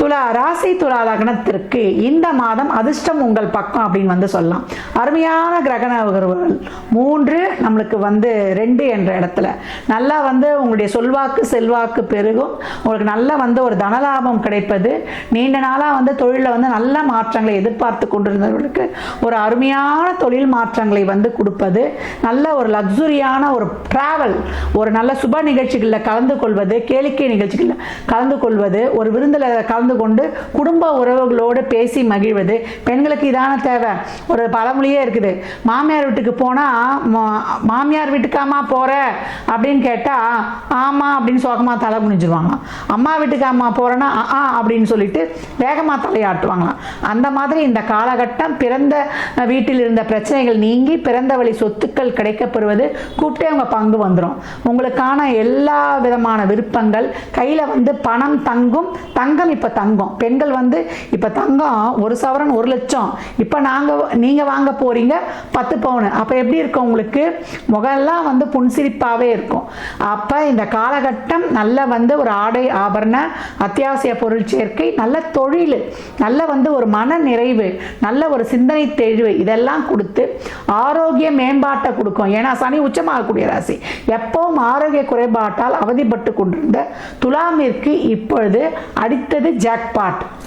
துலா ராசி துலா லக்னத்திற்கு இந்த மாதம் அதிர்ஷ்டம் உங்கள் பக்கம் அப்படின்னு வந்து சொல்லலாம். அருமையான கிரக நகர்வுகள் மூன்று நம்மளுக்கு வந்து ரெண்டு என்ற இடத்துல. நல்லா வந்து உங்களுடைய சொல்வாக்கு செல்வாக்கு பெருகும். உங்களுக்கு நல்ல வந்து ஒரு தனலாபம் கிடைப்பது. நீண்ட நாளாக வந்து தொழிலில் வந்து நல்ல மாற்றங்களை எதிர்பார்த்து கொண்டிருந்தவர்களுக்கு ஒரு அருமையான தொழில் மாற்றங்களை வந்து கொடுப்பது. நல்ல ஒரு லக்ஸுரியான ஒரு ட்ராவல் ஒரு நல்ல சுப நிகழ்ச்சிகளில் கலந்து கொள்வது கேளிக்கை நிகழ்ச்சிகளில் கலந்து கொள்வது ஒரு விருந்தில் கலந்து கொண்டு குடும்ப உறவுகளோடு பேசி மகிழ்வது. பெண்களுக்கு இதான தேவை. ஒரு பழமொழியே இருக்குது. மாமியார் வீட்டுக்கு போனால் மாமியார் வீட்டுக்காமா போகிற அப்படின்னு கேட்டால் ஆமாம் அப்படின்னு சோகமாக தலை குனிஞ்சிருவாங்க. அம்மா வீட்டுக்கு அம்மா போகிறேன்னா ஆ அப்படின்னு சொல்லிட்டு வேகமாக தலையாட்டுவாங்களாம். அந்த மாதிரி இந்த காலகட்டம் பிறந்த வீட்டில் இருந்த பிரச்சனைகள் நீங்கி பிறந்த வழி சொத்துக்கள் கிடைக்கப்பெறுவது கூப்பிட்டே அவங்க பங்கு வந்துடும் உங்களுக்கான எல்லா விதமான விருப்பங்கள் கையில் வந்து பணம் தங்கும் தங்கம் இப்போ தங்கம். பெண்கள் வந்து இப்போ தங்கம் ஒரு சவரன் ஒரு லட்சம். இப்போ நாங்கள் நீங்கள் வாங்க போகிறீங்க பத்து பவுன். அப்போ எப்படி இருக்கும் உங்களுக்கு? முகெல்லாம் வந்து புன்சிரிப்பாகவே இருக்கும். அப்போ இந்த காலகட்டம் நல்ல வந்து ஒரு ஆடை ஆபரண அத்தியாவசிய பொருள் சேர்க்கை நல்ல தொழில் நல்ல வந்து ஒரு மன நிறைவு நல்ல ஒரு சிந்தனை தெளிவு இதெல்லாம் கொடுத்து ஆரோக்கிய மேம்பாட்டை கொடுக்கும். ஏன்னா சனி உச்சமாகக்கூடிய ராசி. எப்பவும் ஆரோக்கிய குறைபாட்டால் அவதிப்பட்டு கொண்டிருந்த துலாமிற்கு இப்பொழுது அடுத்தது jackpot.